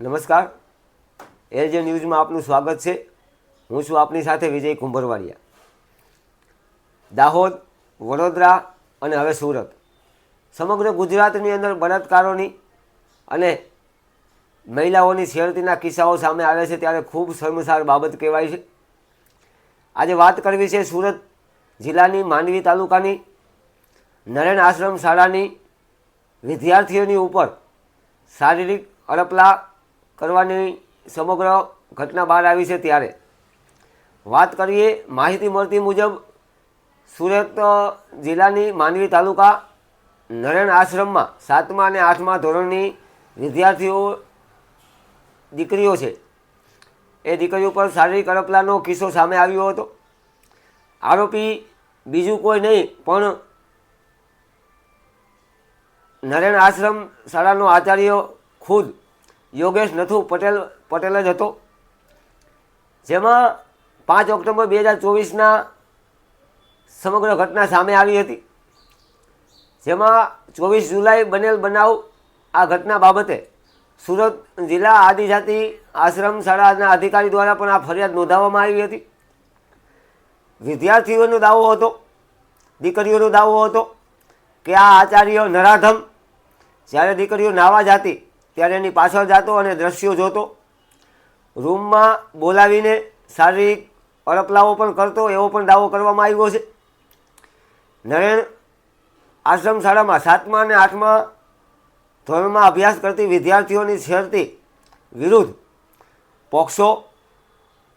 નમસ્કાર. એલજે ન્યૂઝમાં આપનું સ્વાગત છે. હું છું આપની સાથે વિજય કુંભરવાડિયા. દાહોદ, વડોદરા અને હવે સુરત. સમગ્ર ગુજરાતની અંદર બળાત્કારોની અને મહિલાઓની છેડતીના કિસ્સાઓ સામે આવે છે ત્યારે ખૂબ શર્મસાર બાબત કહેવાય છે. આજે વાત કરવી છે સુરત જિલ્લાની માંડવી તાલુકાની નરેન આશ્રમ શાળાની વિદ્યાર્થીઓની ઉપર શારીરિક અડપલા કરવાની સમગ્ર ઘટના બહાર આવી છે ત્યારે. વાત કરીએ માહિતી મળતી મુજબ સુરત જિલ્લાની માંડવી તાલુકા નરેણ આશ્રમમાં સાતમા અને આઠમા ધોરણની વિદ્યાર્થીઓ દીકરીઓ છે. એ દીકરીઓ પર શારીરિક અડપલાનો કિસ્સો સામે આવ્યો હતો. આરોપી બીજું કોઈ નહીં, પણ નરેન આશ્રમ શાળાનો આચાર્ય ખુદ યોગેશ નથુ પટેલ પટેલ જ હતો. જેમાં પાંચ ઓક્ટોબર બે હજાર ચોવીસના સમગ્ર ઘટના સામે આવી હતી. જેમાં ચોવીસ જુલાઈ બનેલ બનાવ આ ઘટના બાબતે સુરત જિલ્લા આદિજાતિ આશ્રમ શાળાના અધિકારી દ્વારા પણ આ ફરિયાદ નોંધાવવામાં આવી હતી. વિદ્યાર્થીઓનો દાવો હતો, દીકરીઓનો દાવો હતો કે આ આચાર્ય નરાધમ, જ્યારે દીકરીઓ નાવા જાતી ત્યારે એની પાછળ જતો અને દ્રશ્યો જોતો. રૂમમાં બોલાવીને શારીરિક અડપલાઓ પણ કરતો, એવો પણ દાવો કરવામાં આવ્યો છે. નરેણ આશ્રમ શાળામાં સાતમા અને આઠમા ધોરણમાં અભ્યાસ કરતી વિદ્યાર્થીઓની છેડતી વિરુદ્ધ પોક્સો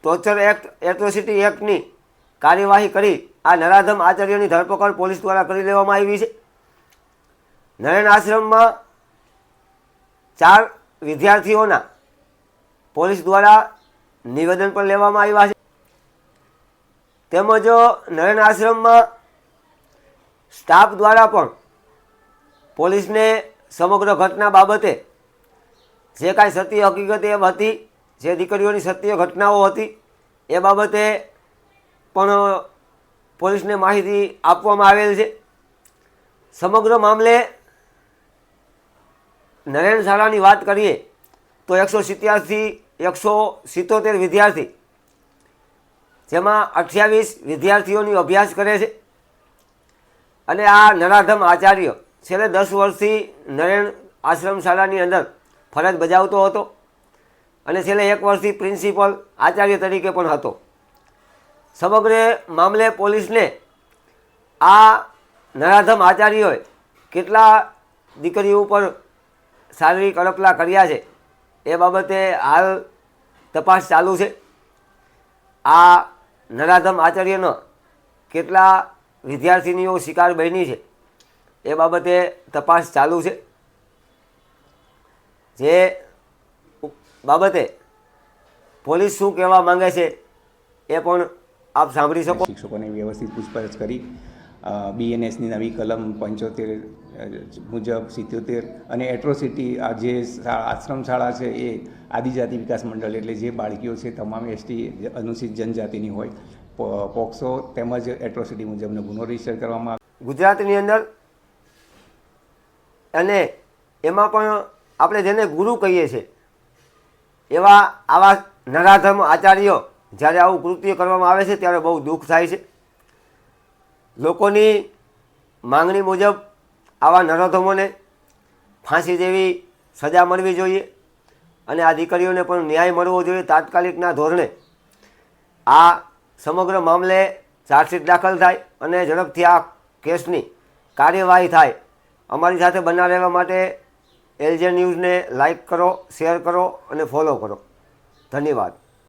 ટોર્ચર એક્ટ, એટ્રોસિટી એક્ટની કાર્યવાહી કરી આ નરાધમ આચાર્યની ધરપકડ પોલીસ દ્વારા કરી લેવામાં આવી છે. નરેન આશ્રમમાં ચાર વિદ્યાર્થીઓના પોલીસ દ્વારા નિવેદન પણ લેવામાં આવ્યા છે. તેમજ નયન આશ્રમમાં સ્ટાફ દ્વારા પણ પોલીસને સમગ્ર ઘટના બાબતે જે કાંઈ સત્ય હકીકત એમ હતી, જે દીકરીઓની સત્ય ઘટનાઓ હતી, એ બાબતે પણ પોલીસને માહિતી આપવામાં આવેલ છે. સમગ્ર મામલે નરેન શાળાની વાત કરીએ તો એકસો સિત્યાસી, એકસો સિત્તોતેર વિદ્યાર્થી, જેમાં અઠ્યાવીસ વિદ્યાર્થીઓની અભ્યાસ કરે છે. અને આ નરાધમ આચાર્ય છેલ્લે દસ વર્ષથી નરેન આશ્રમ શાળાની અંદર ફરજ બજાવતો હતો અને છેલ્લે એક વર્ષથી પ્રિન્સિપલ આચાર્ય તરીકે પણ હતો. સમગ્ર મામલે પોલીસને આ નરાધમ આચાર્યોએ કેટલા દીકરીઓ ઉપર શારીરિક અડપલા કર્યા છે. એ બાબતે હાલ તપાસ ચાલુ છે. આ નરાધમ આચાર્યનો કેટલા વિદ્યાર્થીનીઓ શિકાર બની છે એ બાબતે તપાસ ચાલુ છે. જે બાબતે પોલીસ શું કહેવા માંગે છે એ પણ આપ સાંભળી શકો. શિક્ષકોને વ્યવસ્થિત પૂછપરછ કરી બીએનએસની નવી કલમ પંચોતેર મુજબ સિત્યોતેર અને એટ્રોસિટી આ જે આશ્રમ શાળા છે એ આદિજાતિ વિકાસ મંડળ એટલે જે બાળકીઓ છે, તમામ એસટી અનુસૂચિત જનજાતિની હોય પોક્સો તેમજ એટ્રોસિટી મુજબનો ગુનો રજિસ્ટર કરવામાં ગુજરાતની અંદર અને એમાં પણ આપણે જેને ગુરુ કહીએ છીએ, એવા આવા નરાધમ આચાર્યો જ્યારે આવું કૃત્ય કરવામાં આવે છે, ત્યારે બહુ દુઃખ થાય છે. લોકોની માંગણી મુજબ આવા નરોધમોને ફાંસી જેવી સજા મળવી જોઈએ અને આ દીકરીઓને પણ ન્યાય મળવો જોઈએ તાત્કાલિકના ધોરણે. આ સમગ્ર મામલે ચાર્જશીટ દાખલ થાય અને ઝડપથી આ કેસની કાર્યવાહી થાય. અમારી સાથે બના રહેવા માટે એલજે ન્યૂઝને લાઈક કરો, શેર કરો અને ફોલો કરો. ધન્યવાદ.